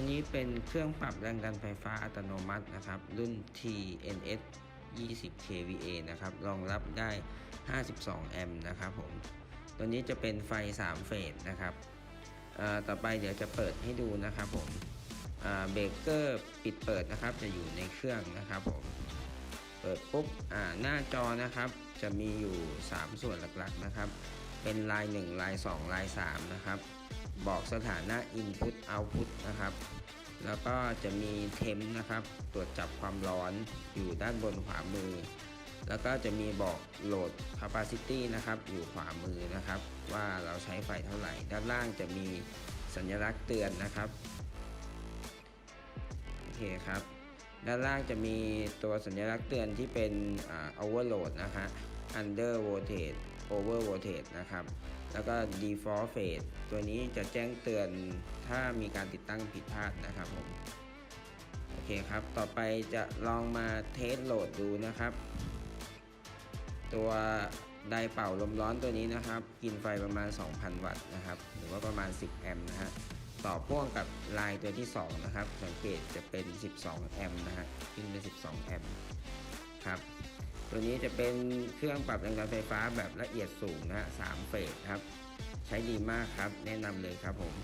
ตัวนี้เป็นเครื่องปรับแรงดันไฟฟ้าอัตโนมัตินะครับ รุ่น TNS 20 kVA นะครับ รองรับได้ 52 แอมป์นะครับผม ตัวนี้จะเป็นไฟ 3 เฟสนะครับ ต่อไปเดี๋ยวจะเปิดให้ดูนะครับผมเบรกเกอร์ปิดเปิดนะครับ จะอยู่ในเครื่องนะครับผม เปิดปุ๊บหน้าจอนะครับ จะมีอยู่ 3 ส่วนหลักๆนะครับ เป็นลาย 1 ลาย 2 ลาย 3 นะครับ บอกสถานะ Input Output นะครับ แล้วก็จะมีเทมนะครับ ตรวจจับความร้อนอยู่ด้านบนขวามือ แล้วก็จะมีบอกโหลด capacity นะครับ อยู่ขวามือนะครับ ว่าเราใช้ไฟเท่าไหร่ ด้านล่างจะมีสัญลักษณ์เตือนนะครับโอเคครับ ด้านล่างจะมีตัวสัญลักษณ์เตือนที่เป็นอ่า overload นะฮะ under voltage over voltage นะครับ แล้วก็ default phase ตัวนี้จะแจ้งเตือนถ้ามีการติดตั้งผิดพลาดนะครับผมโอเคครับ ต่อไปจะลองมาเทสโหลดดูนะครับ ตัวไดเป่าลมร้อนตัวนี้นะครับ กินไฟประมาณ 2,000 วัตต์นะครับ หรือว่าประมาณ 10 แอมป์นะฮะต่อพ่วงกับลายตัวที่ 2 นะครับ สังเกตจะเป็น 12 แอมป์นะฮะขึ้นเป็น 12 แอมป์ ครับ ตัวนี้จะเป็นเครื่องปรับแรงดันไฟฟ้าแบบละเอียดสูงนะฮะ3เฟสครับ ใช้ดีมากครับ แนะนำเลยครับผม